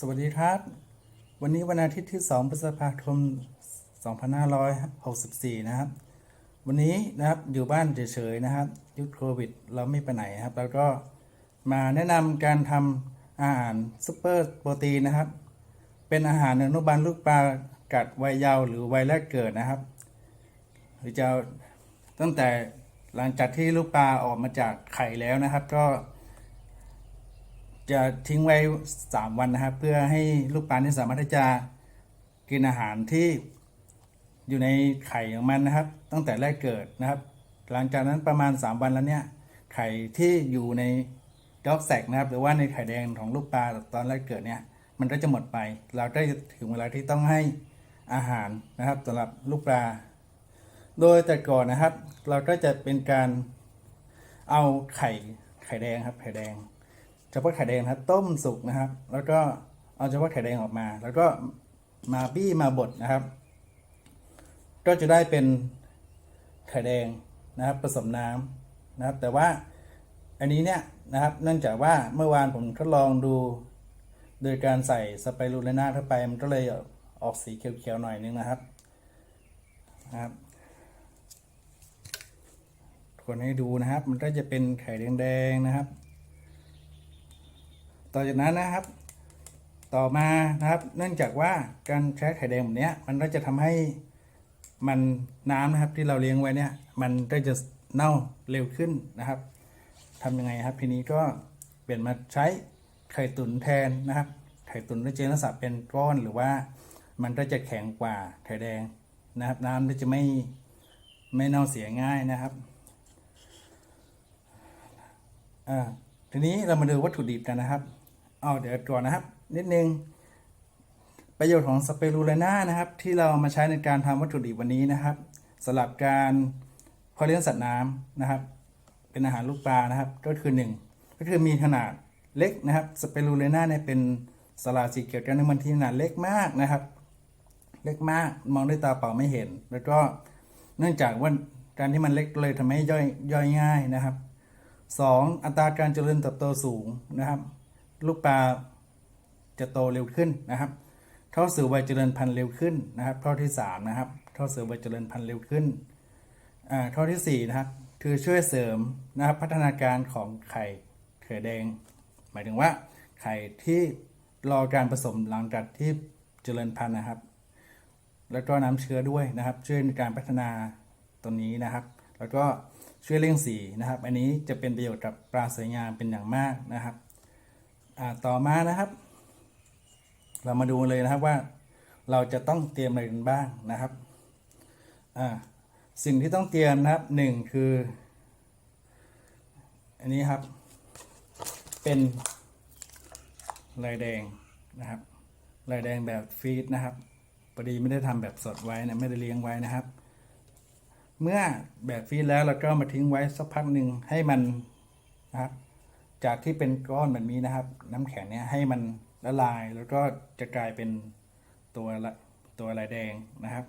สวัสดีครับ วันนี้วันอาทิตย์ที่ 2 พฤษภาคม 2564 นะครับ วันนี้นะครับอยู่บ้านเฉยๆนะครับยุคโควิด เราไม่ไปไหนครับ แล้วก็มาแนะนำการทำอาหารซุปเปอร์โปรตีนนะครับ เป็นอาหารอนุบาลลูกปลากัดวัยเยาว์หรือวัยแรกเกิดนะครับ หรือจะตั้งแต่หลังจากที่ลูกปลาออกมาจากไข่แล้วนะครับ ก็ จะทิ้งไว้ 3 วันนะครับ เพื่อให้ลูกปลานี่สามารถที่จะกินอาหารที่อยู่ในไข่ของมันนะครับ ตั้งแต่แรกเกิดนะครับ หลังจากนั้นประมาณ 3 วันแล้วเนี่ยไข่ที่อยู่ในด็อกแซกนะครับ หรือว่าในไข่แดงของลูกปลาตอนแรกเกิดเนี่ยมันก็จะหมดไป เราก็จะถึงเวลาที่ต้องให้อาหารนะครับสำหรับลูกปลา โดยแต่ก่อนนะครับ เราก็จะเป็นการเอาไข่ไข่แดงครับไข่แดง เฉพาะไข่แดงนะครับ ต้มสุกนะครับ แล้วก็เอาเฉพาะไข่แดงออกมา แล้วก็มาบี้มาบดนะครับ ก็จะได้เป็นไข่แดงนะครับ ผสมน้ำนะครับ แต่ว่าอันนี้เนี่ยนะครับ เนื่องจากว่าเมื่อวานผมทดลองดู โดยการใส่สไปรูเลนาเข้าไป มันก็เลยออกสีเขียวๆหน่อยนึงนะครับนะครับคนให้ดูนะครับ มันก็จะเป็นไข่แดงๆนะครับ ต่อจากนั้นนะครับ ต่อมานะครับ เนื่องจากว่าการใช้ไข่แดงแบบนี้มันก็จะทำให้มันน้ำนะครับที่เราเลี้ยงไว้เนี่ย มันก็จะเน่าเร็วขึ้นนะครับทำยังไงครับ ทีนี้ก็เปลี่ยนมาใช้ไข่ตุ๋นแทนนะครับ ไข่ตุ๋นด้วยเจลสับเป็นก้อนหรือว่ามันก็จะแข็งกว่าไข่แดงนะครับ น้ำก็จะไม่ไม่เน่าเสียง่ายนะครับอ่าทีนี้เรามาดูวัตถุดิบกันนะครับ เอาเดี๋ยวก่อนนะครับ นิดนึง ประโยชน์ของสเปรูเลนานะครับ ที่เรามาใช้ในการทำวัตถุดิบวันนี้นะครับสำหรับการเพาะเลี้ยงสัตว์น้ำนะครับ เป็นอาหารลูกปลานะครับ ก็คือหนึ่งก็คือมีขนาดเล็กนะครับสเปรูเลนาเนี่ยเป็นสลาสีเขียวกันมันที่ขนาดเล็กมากนะครับ เล็กมากมองด้วยตาเปล่าไม่เห็น แล้วก็เนื่องจากว่าการที่มันเล็กเลยทำให้ย่อยย่อยง่ายนะครับสองอัตราการเจริญเติบโตสูงนะครับ ลูกปลาจะโตเร็วขึ้นนะครับเข้าสู่วัยเจริญพันธุ์เร็วขึ้นนะครับข้อที่สามนะครับเข้าสู่วัยเจริญพันธุ์เร็วขึ้นอ่าข้อที่สี่นะครับคือช่วยเสริมนะครับพัฒนาการของไข่ไข่แดง หมายถึงว่าไข่ที่รอการผสมหลังจากที่เจริญพันธุ์นะครับ แล้วก็น้ำเชื้อด้วยนะครับ ช่วยในการพัฒนาตัวนี้นะครับ แล้วก็ช่วยเร่งสีนะครับ อันนี้จะเป็นประโยชน์กับปลาสวยงามเป็นอย่างมากนะครับ อ่าต่อมานะครับ เรามาดูเลยนะครับว่า เราจะต้องเตรียมอะไรกันบ้างนะครับอ่าสิ่งที่ต้องเตรียมนะครับหนึ่งคือ อันนี้ครับ เป็นลายแดงนะครับลายแดงแบบฟีดนะครับพอดีไม่ได้ทำแบบสดไว้นะไม่ได้เลี้ยงไว้นะครับ เมื่อแบบฟีดแล้วเราก็มาทิ้งไว้สักพักหนึ่งให้มันนะครับ จากที่เป็นก้อนแบบนี้นะครับ น้ำแข็งเนี่ยให้มันละลาย แล้วก็จะกลายเป็นตัวละตัวลายแดงนะครับ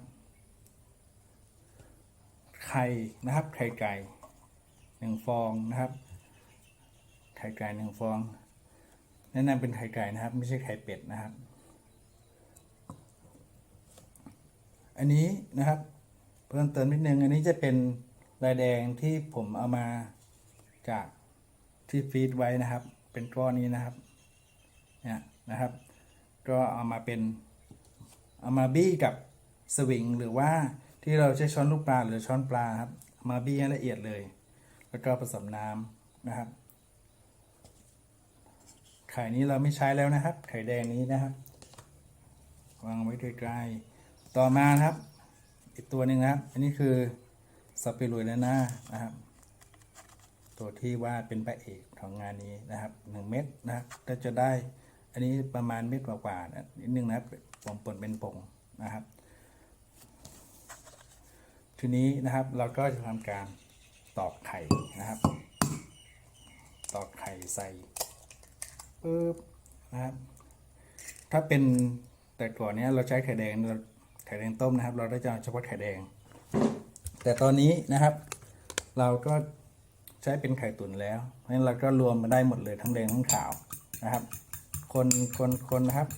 ไข่นะครับ ไข่ไก่หนึ่งฟองนะครับ ไข่ไก่หนึ่งฟองแนะนำเป็นไข่ไก่นะครับ ไม่ใช่ไข่เป็ดนะครับ อันนี้นะครับ เพิ่มเติมนิดนึง อันนี้จะเป็นลายแดงที่ผมเอามาจาก ที่ฟีดไว้นะครับ เป็นก้อนนี้นะครับเนี่ยนะครับ ก็เอามาเป็นเอามาบี้กับสวิงหรือว่าที่เราใช้ช้อนลูกปลาหรือช้อนปลาครับมาบี้ให้ละเอียดเลย แล้วก็ผสมน้ำนะครับไข่นี้เราไม่ใช้แล้วนะครับ ไข่แดงนี้นะครับ วางไว้ใกล้ๆต่อมาครับ อีกตัวหนึ่งครับ อันนี้คือสปิรูเลนานะครับ ตัวที่ว่าเป็นพระเอกของงานนี้นะครับหนึ่งเม็ดนะครับก็จะได้ อันนี้ประมาณเม็ดกว่าๆนะนิดนึงนะครับผมปนเป็นผงนะครับ ทีนี้นะครับเราก็จะทำการตอกไข่นะครับ ตอกไข่ใส่ปึ๊บนะครับ ถ้าเป็นแต่ก่อนเนี้ยเราใช้ไข่แดงเราไข่แดงต้มนะครับ เราได้จะเฉพาะไข่แดง แต่ตอนนี้นะครับ เราก็ ใช้เป็นไข่ตุ๋นแล้วเพราะฉะนั้นเราก็รวมมาได้หมดเลยทั้งแดงทั้งขาวนะครับ คนคนคนนะครับ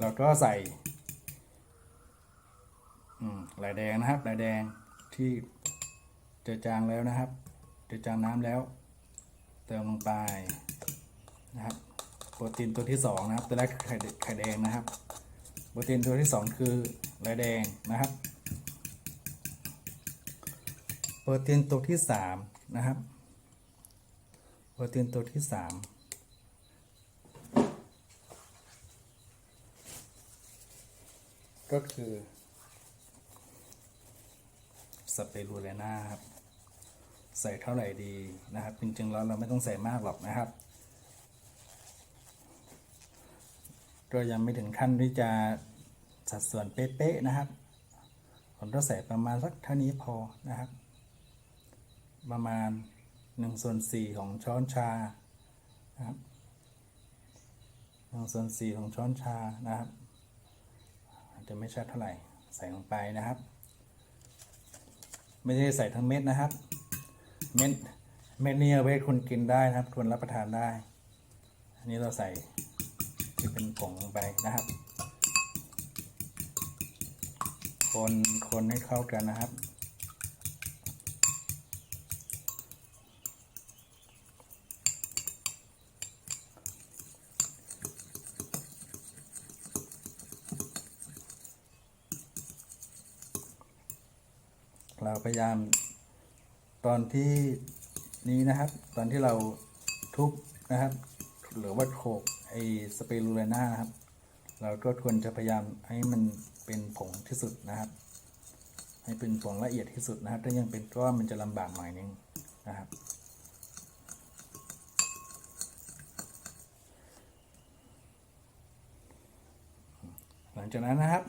เราก็ใส่อืมลายแดงนะครับลายแดงที่เจือจางแล้วนะครับเจือจางน้ำแล้ว เติมลงไปนะครับ โปรตีนตัวที่สองนะครับ ตัวแรกคือไข่ไข่แดงนะครับ โปรตีนตัวที่สองคือลายแดงนะครับ โปรตีนตัวที่สามนะครับ โปรตีนตัวที่สามก็คือสเปรูเลนาครับ ใส่เท่าไหร่ดีนะครับ จริงๆแล้วเราไม่ต้องใส่มากหรอกนะครับ ก็ยังไม่ถึงขั้นที่จะสัดส่วนเป๊ะๆนะครับ ผมต้องใส่ประมาณสักเท่านี้พอนะครับ ประมาณ1ส่วน4ของช้อนชานะครับ1ส่วน4ของช้อนชานะครับอาจจะไม่ชัดเท่าไหร่ใส่ลงไปนะครับ ไม่ใช่ใส่ทั้งเม็ดนะครับ เม็ดเม็ดนี้เอาไว้คนกินได้นะครับคนรับประทานได้ อันนี้เราใส่ ที่เป็นผงลงไปนะครับ คนคนให้เข้ากันนะครับ เราพยายาม ตอนที่นี้นะครับ ตอนที่เราทุบนะครับ หรือว่าโขก ไอสเปรูเลน่านะครับ เราก็ควรจะพยายามให้มันเป็นผงที่สุดนะครับ ให้เป็นผงละเอียดที่สุดนะครับ ถ้ายังเป็นก้อนมันจะลำบากหน่อยนึงนะครับหลังจากนั้นนะครับ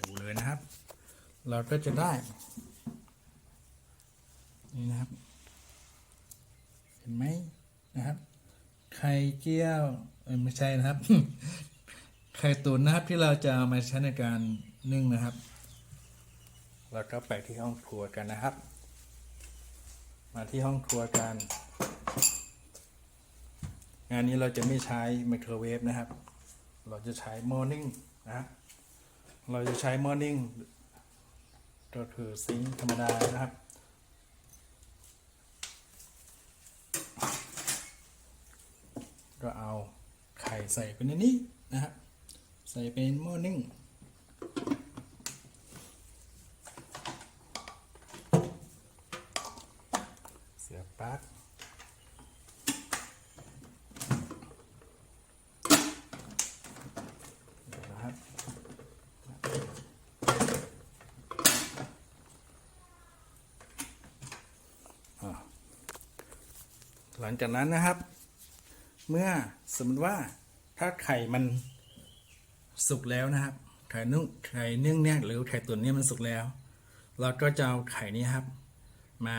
ดูเลยนะครับ เราก็จะได้ นี่นะครับ ห็นไหมนะครับ ไข่เจียวไม่ใช่นะครับ ไข่ตุ๋นนะครับที่เราจะเอามาใช้ในการนึ่งนะครับเราก็ไปที่ห้องครัวกันนะครับ มาที่ห้องครัวกัน งานนี้เราจะไม่ใช้ไมโครเวฟนะครับ เราจะใช้หม้อนึ่งนะครับเราจะใช้หม้อนิ่งก็คือซิงค์ธรรมดานะครับ ก็เอาไข่ใส่ไปในนี้นะครับใส่เป็นหม้อนิ่งเสียบปลั๊กนะครับหลังจากนั้นนะครับ เมื่อสมมติว่าถ้าไข่มันสุกแล้วนะครับ ไข่นึ่งไข่นึ่งเนี่ยหรือไข่ตุ๋นเนี่ยมันสุกแล้ว เราก็จะเอาไข่นี้ครับ มา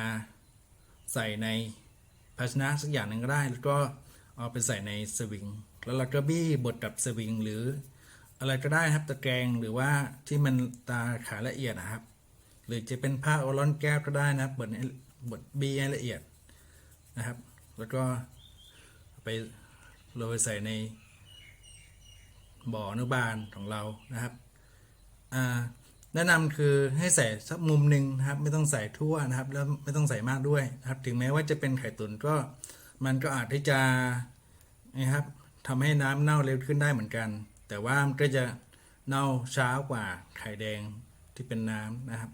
ใส่ในภาชนะสักอย่างหนึ่งก็ได้ แล้วก็เอาไปใส่ในสวิง แล้วเราก็บี้บดกับสวิงหรืออะไรก็ได้ครับตะแกรงหรือว่าที่มันตาขาละเอียดนะครับ หรือจะเป็นผ้าโอลอนแก้วก็ได้นะครับบดบดบีให้ละเอียดนะครับ แล้วก็ ไปโรยใส่ในบ่ออนุบาลของเรานะครับแนะนำคือให้ใส่สักมุมหนึ่งนะครับ ไม่ต้องใส่ทั่วนะครับ แล้วไม่ต้องใส่มากด้วยนะครับ ถึงแม้ว่าจะเป็นไข่ตุ๋นก็มันก็อาจที่จะนะครับทำให้น้ำเน่าเร็วขึ้นได้เหมือนกัน แต่ว่ามันก็จะเน่าช้ากว่าไข่แดงที่เป็นน้ำนะครับ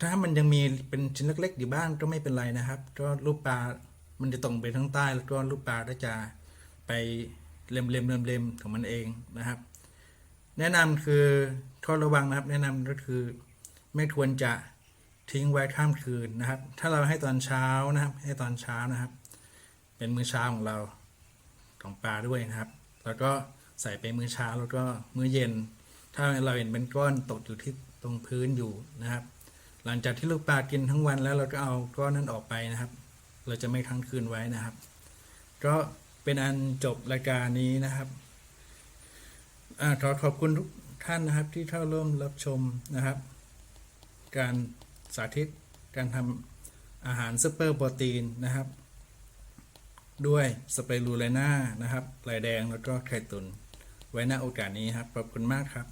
ถ้ามันยังมีเป็นชิ้นเล็กๆอยู่บ้างก็ไม่เป็นไรนะครับ ก็ลูกปลา มันจะตรงไปทางใต้แล้วก็ลูกปลาก็จะไปเล็มๆเล็มเล็มของมันเองนะครับ แนะนำคือข้อระวังนะครับ แนะนำก็คือไม่ควรจะทิ้งไว้ข้ามคืนนะครับ ถ้าเราให้ตอนเช้านะครับ ให้ตอนเช้านะครับ เป็นมื้อเช้าของเราของปลาด้วยนะครับ แล้วก็ใส่ไปมื้อเช้าแล้วก็มื้อเย็น ถ้าเราเห็นเป็นก้อนตกอยู่ที่ตรงพื้นอยู่นะครับ หลังจากที่ลูกปลากินทั้งวันแล้วเราก็เอาก้อนนั้นออกไปนะครับ เราจะไม่ค้างคืนไว้นะครับ ก็เป็นอันจบรายการนี้นะครับอขอขอบคุณทุกท่านนะครับที่เข้าร่วมรับชมนะครับ การสาธิตการทำอาหารซุปเปอร์โปรตีนนะครับ ด้วยสเปรูไลน่านะครับลายแดงแล้วก็ไข่ตุนไว้หน้าโอกาสนี้ครับ ขอบคุณมากครับ